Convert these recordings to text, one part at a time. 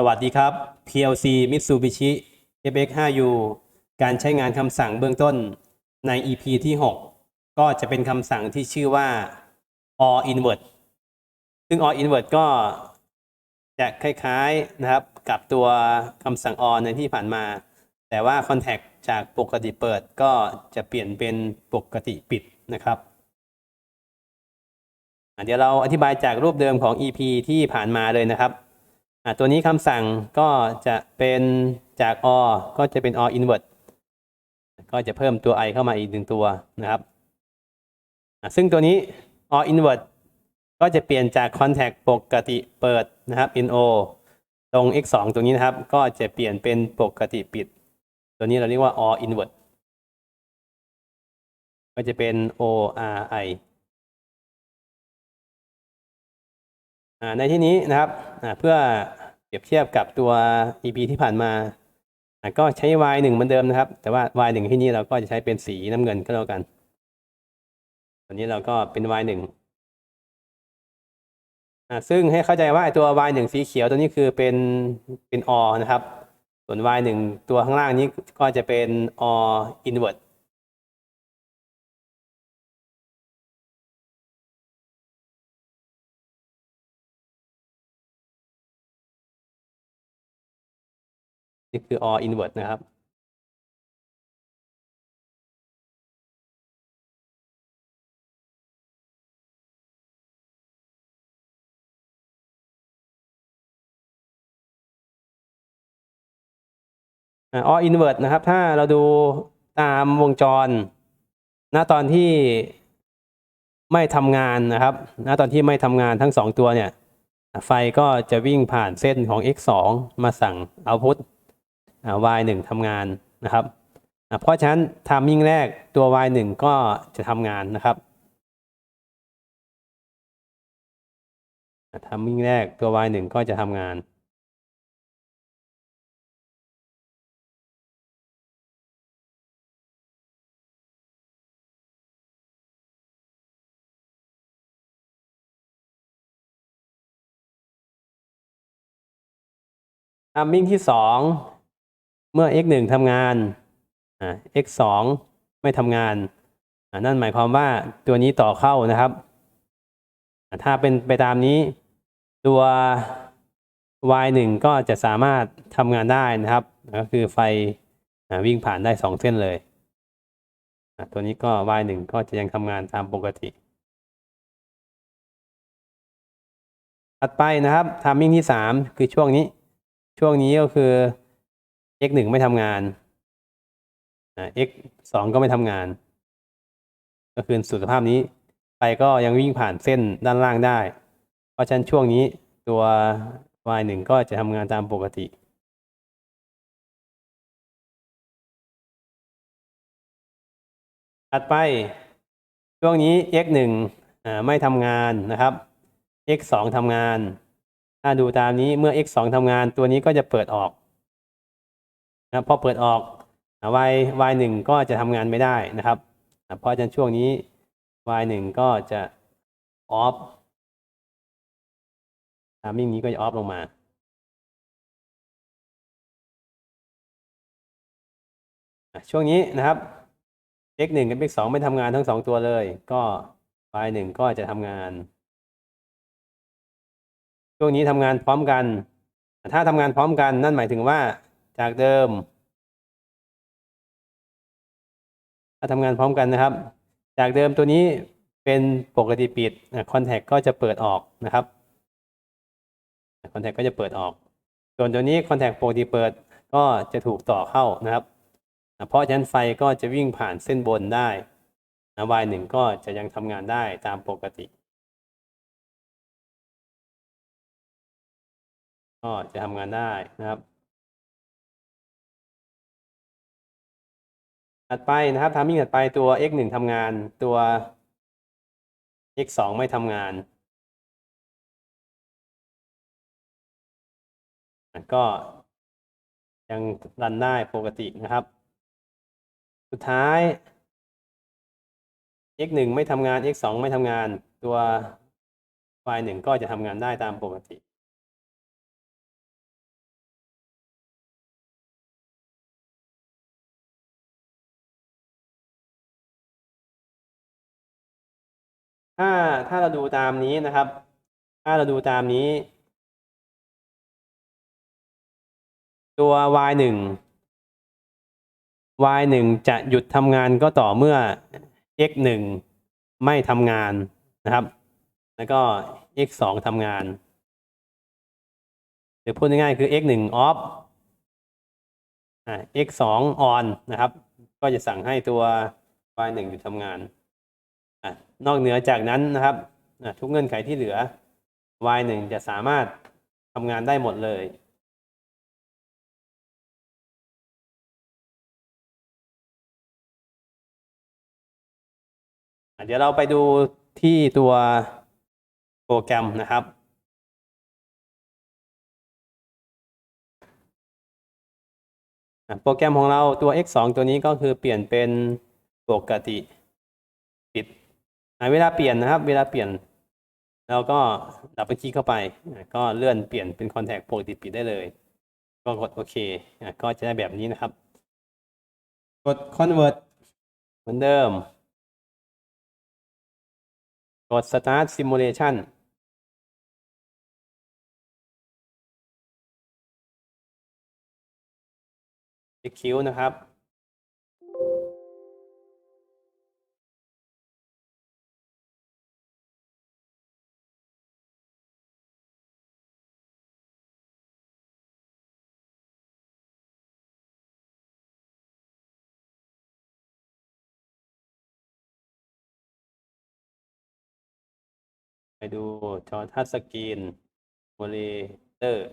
สวัสดีครับ PLC Mitsubishi FX5U การใช้งานคำสั่งเบื้องต้นใน EP ที่ 6 ก็จะเป็นคำสั่งที่ชื่อว่า all invert ซึ่ง all invert ก็จะคล้ายๆนะครับกับตัวคำสั่ง all ในที่ผ่านมา แต่ว่า contact จากปกติเปิดก็จะเปลี่ยนเป็นปกติปิดนะครับเดี๋ยวเราอธิบายจากรูปเดิมของ EP ที่ผ่านมาเลยนะครับ ตัวนี้คำสั่งก็จะเป็นจาก or ก็จะเป็น or invert ก็จะเพิ่มตัว i เข้ามาอีกหนึ่งตัวนะครับ ซึ่งตัวนี้ or invert ก็จะเปลี่ยนจาก contact ปกติเปิดนะครับ no ตรง x 2ตรงนี้นะครับ ก็จะเปลี่ยนเป็นปกติปิด ตัวนี้เราเรียกว่า or invert ก็จะเป็น o r i ในที่นี้นะครับเพื่อเปรียบเทียบกับตัว EP ที่ผ่านมาก็ใช้ y 1เหมือนเดิมนะครับ แต่ว่า y 1ที่นี้เราก็จะใช้เป็นสีน้ำเงินก็แล้วกันตัวนี้เราก็เป็น y 1อ่าซึ่งให้เข้าใจว่าตัว y 1สีเขียวตัวนี้คือเป็นเป็น o นะครับ ส่วน y 1ตัวข้างล่างนี้ก็จะเป็น o invert นี่คือ or invert นะครับอ่า or invert นะครับ ถ้าเราดูตามวงจรณตอนที่ไม่ทำงานนะครับณตอนที่ไม่ทำงานทั้งสองตัวเนี่ย ไฟก็จะวิ่งผ่านเส้นของ x 2 มาสั่ง output y 1ทำงานนะครับ เพราะฉะนั้น timing แรกตัว y 1ก็จะทำงานนะครับ timing แรกตัว y 1ก็จะทำงานทามมิ่งที่สอง เมื่อ x หนึ่งทำงานอ่า x สองไม่ทำงานอ่านั่นหมายความว่าตัวนี้ต่อเข้านะครับ ถ้าเป็นไปตามนี้ตัว y หนึ่งก็จะสามารถทำงานได้นะครับ ก็คือไฟอวิ่งผ่านได้สองเส้นเลย ตัวนี้ก็ y หนึ่งก็จะยังทำงานตามปกติถัดไปนะครับทามมิ่งที่สามคือช่วงนี้ ช่วงนี้ก็คือ x หนึ่งไม่ทำงานอ่า x สองก็ไม่ทำงาน ก็คือสุดสภาพนี้ไฟก็ยังวิ่งผ่านเส้นด้านล่างได้ เพราะฉะนั้นช่วงนี้ตัว y หนึ่งก็จะทำงานตามปกติ ถัดไปช่วงนี้ x หนึ่งอ่าไม่ทำงานนะครับ x สองทำงาน ถ้าดูตามนี้เมื่อ x 2ทำงานตัวนี้ก็จะเปิดออก นะพอเปิดออก y y 1ก็จะทำงานไม่ได้นะครับเพราะฉะนั้นช่วงนี้ y 1ก็จะ off ทามิ่งนี้ก็จะ off ลงมาช่วงนี้นะครับ x 1กับ x 2ไม่ทำงานทั้งสองตัวเลย ก็ y 1ก็จะทำงาน ช่วงนี้ทำงานพร้อมกัน ถ้าทำงานพร้อมกันนั่นหมายถึงว่า จากเดิมถ้าทำงานพร้อมกันนะครับ จากเดิมตัวนี้เป็นปกติปิดคอนแทคก็จะเปิดออกนะครับคอนแทคก็จะเปิดออก ส่วนตัวนี้คอนแทคปกติเปิดก็จะถูกต่อเข้านะครับ เพราะฉะนั้นไฟก็จะวิ่งผ่านเส้นบนได้นะ Y หนึ่งก็จะยังทำงานได้ตามปกติ ก็จะทำงานได้นะครับ ถัดไปนะครับทามิ่งถัดไปตัว x 1ทำงานตัว x 2ไม่ทำงาน ก็ยังรันได้ปกตินะครับ สุดท้าย x 1ไม่ทำงาน x 2ไม่ทำงาน ตัว y 1ก็จะทำงานได้ตามปกติ ถ้าถ้าเราดูตามนี้นะครับ ถ้าเราดูตามนี้ ตัว y หนึ่ง y หนึ่งจะหยุดทำงานก็ต่อเมื่อ x หนึ่งไม่ทำงานนะครับ แล้วก็ x สองทำงาน หรือพูดง่ายๆคือ x หนึ่ง off x สอง on นะครับ ก็จะสั่งให้ตัว y หนึ่งหยุดทำงาน นอกเหนือจากนั้นนะครับทุกเงื่อนไขที่เหลือ y หนึ่งจะสามารถทำงานได้หมดเลย เดี๋ยวเราไปดูที่ตัวโปรแกรมนะครับโปรแกรมของเราตัว x 2 ตัวนี้ก็คือเปลี่ยนเป็นปกติ เวลาเปลี่ยนนะครับ เวลาเปลี่ยนเราก็ดับเบิลคลิกเข้าไป ก็เลื่อนเปลี่ยนเป็นคอนแทคปกติปิดได้เลย ก็กดโอเคก็จะได้แบบนี้นะครับ กด convert เหมือนเดิม กด start simulation คิวนะครับ ไปดูจอทัชสกรีนโมเลเตอร์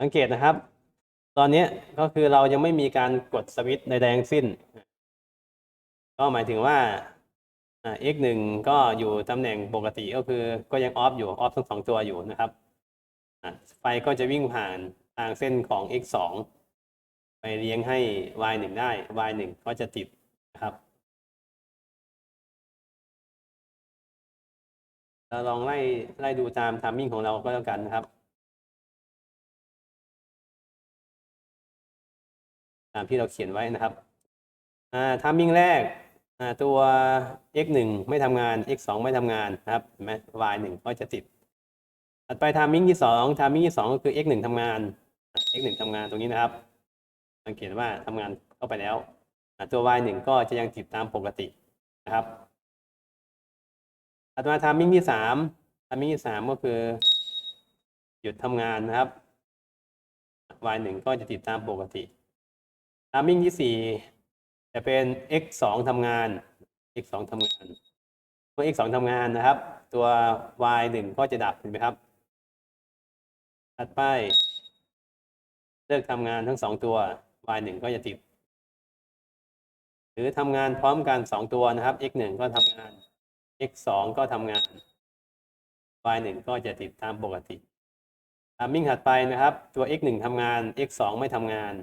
สังเกตนะครับ ตอนนี้ก็คือเรายังไม่มีการกดสวิตช์ใดๆทั้งสิ้น ก็หมายถึงว่า x หนึ่งก็อยู่ตำแหน่งปกติก็คือก็ยังออฟอยู่ออฟทั้งสองตัวอยู่นะครับไฟก็จะวิ่งผ่านทางเส้นของ x สองไปเลี้ยงให้ y หนึ่งได้ y หนึ่งก็จะติดนะครับเราลองไล่ไล่ดูตามทามมิ่งของเราก็แล้วกันนะครับ ตามที่เราเขียนไว้นะครับทามมิ่งแรกตัว x หนึ่งไม่ทำงาน x สองไม่ทำงานนะครับเห็นไหม y หนึ่งก็จะติดถัดไปทามมิ่งที่สองทามมิ่งที่สองก็คือ x หนึ่งทำงาน x หนึ่งทำงานตรงนี้นะครับ สังเกตว่าทำงานเข้าไปแล้ว ตัว y หนึ่งก็จะยังติดตามปกตินะครับถัดมาทามมิ่งที่สามทามมิ่งที่สามก็คือ หยุดทำงานนะครับ y หนึ่งก็จะติดตามปกติ ทามมิ่งที่สี่จะเป็น x สองทำงาน x สองทำงาน เมื่อ x สองทำงานนะครับ ตัว y หนึ่งก็จะดับเห็นไหมครับถัดไป เลิกทำงานทั้งสองตัว y หนึ่งก็จะติด หรือทำงานพร้อมกันสองตัวนะครับ x หนึ่งก็ทำงาน x สองก็ทำงาน y หนึ่งก็จะติดตามปกติทามมิ่งถัดไปนะครับ ตัว x หนึ่งทำงาน x สองไม่ทำงาน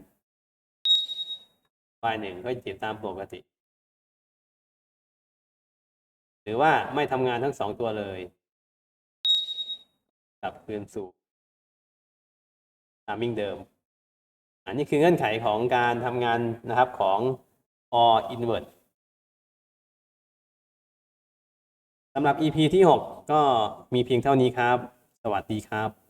y หนึ่งก็จะติดตามปกติ หรือว่าไม่ทำงานทั้งสองตัวเลยกลับคืนสู่ทามมิ่งเดิม อันนี้คือเงื่อนไขของการทำงานนะครับของ or invert สำหรับ EP ที่ 6 ก็มีเพียงเท่านี้ครับ สวัสดีครับ